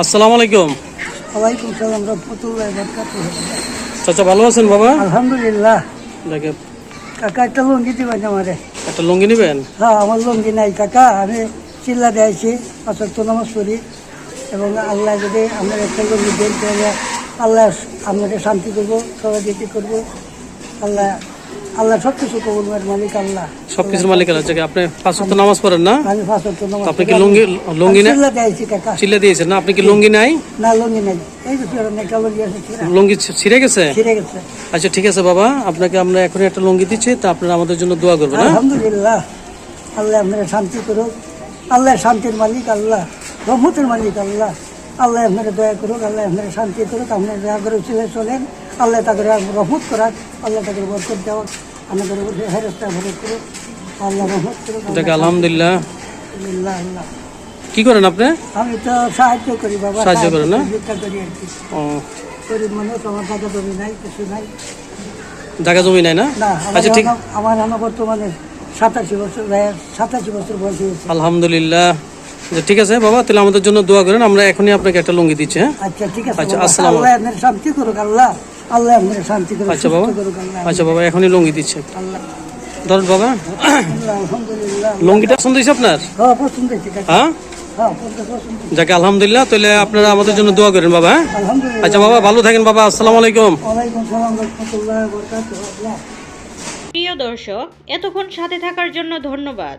আসসালামু আলাইকুম। ওয়ালাইকুম সালাম রহমতুল্লাহ বরকাতুহ। চাচা ভালো আছেন বাবা? আলহামদুলিল্লাহ। দেখে কাকা একটা লুঙ্গি দিবেন আমারে? একটা লুঙ্গি নেবেন? হ্যাঁ আমার লুঙ্গি নাই কাকা। আমি চিল্লা দিয়েছি তো নামাজ পড়ি। এবং আল্লাহ যদি আমরা একটা লুঙ্গি দেন তাহলে আল্লাহ আমাদের শান্তি করব সবাই দিতে করব। আল্লাহ আল্লাহ কবুলের মালিক আল্লাহ। সব মালিক আল্লাহ। চাচা আপনি পাঁচ ওয়াক্ত নামাজ পড়েন না? আমি নামাজ আপনি কি লুঙ্গি লুঙ্গি না চিল্লা দিয়েছি কাকা। চিল্লে দিয়েছেন না? আপনি কি লুঙ্গি নাই? না লুঙ্গি নাই। এই তো ফেরত একটা লুঙ্গি আছে লুঙ্গি ছিঁড়ে গেছে? ছিঁড়ে গেছে। আচ্ছা ঠিক আছে বাবা আপনাকে আমরা এখন একটা লুঙ্গি দিচ্ছি তা আপনারা আমাদের জন্য দোয়া করবেন হ্যাঁ? আলহামদুলিল্লাহ। আল্লাহ আপনারা শান্তি করুক। আল্লাহ শান্তির মালিক আল্লাহ রহমতের মালিক আল্লাহ। আল্লাহ আপনারা দয়া করুক আল্লাহ আপনারা শান্তি করুক। আপনারা দয়া করে চলে চলেন। আল্লাহ তাদের রহমত করাক আল্লাহ তাদের বরকত দেওয়াক। আমাদের আল্লাহ রহমত আলহামদুলিল্লাহ। আলহামদুলিল্লাহ আল্লাহ। কি করেন আপনি? আমি তো সাহায্য করি বাবা। সাহায্য করেন না? করি আর কি। ও। গরিব মানুষ আমার টাকা জমি নাই কিছু নাই। জায়গা জমি নাই না? আচ্ছা ঠিক। আমার এখন বর্তমানে সাতাশি বছর সাতাশি বছর বয়স হয়েছে। আলহামদুলিল্লাহ। আচ্ছা, ঠিক আছে বাবা তাহলে আমাদের জন্য দোয়া করেন। আমরা এখনই আপনাকে একটা লুঙ্গি দিচ্ছি হ্যাঁ? আচ্ছা ঠিক আছে আচ্ছা। আসসালামু আল্লাহ শান্তি করুক আল্লাহ। আল্লাহ আপনার শান্তি করুক আচ্ছা বাবা। আচ্ছা বাবা এখনই লুঙ্গি দিচ্ছে। আল্লাহ। ধরেন বাবা লুঙ্গিটা পছন্দ হয়েছে আপনার? হ্যাঁ পছন্দ হয়েছে হ্যাঁ? হ্যাঁ যাকে আলহামদুলিল্লাহ তাহলে আপনারা আমাদের জন্য দোয়া করেন বাবা হ্যাঁ? আচ্ছা বাবা ভালো থাকেন বাবা আসসালামু আলাইকুম। প্রিয় দর্শক এতক্ষণ সাথে থাকার জন্য ধন্যবাদ।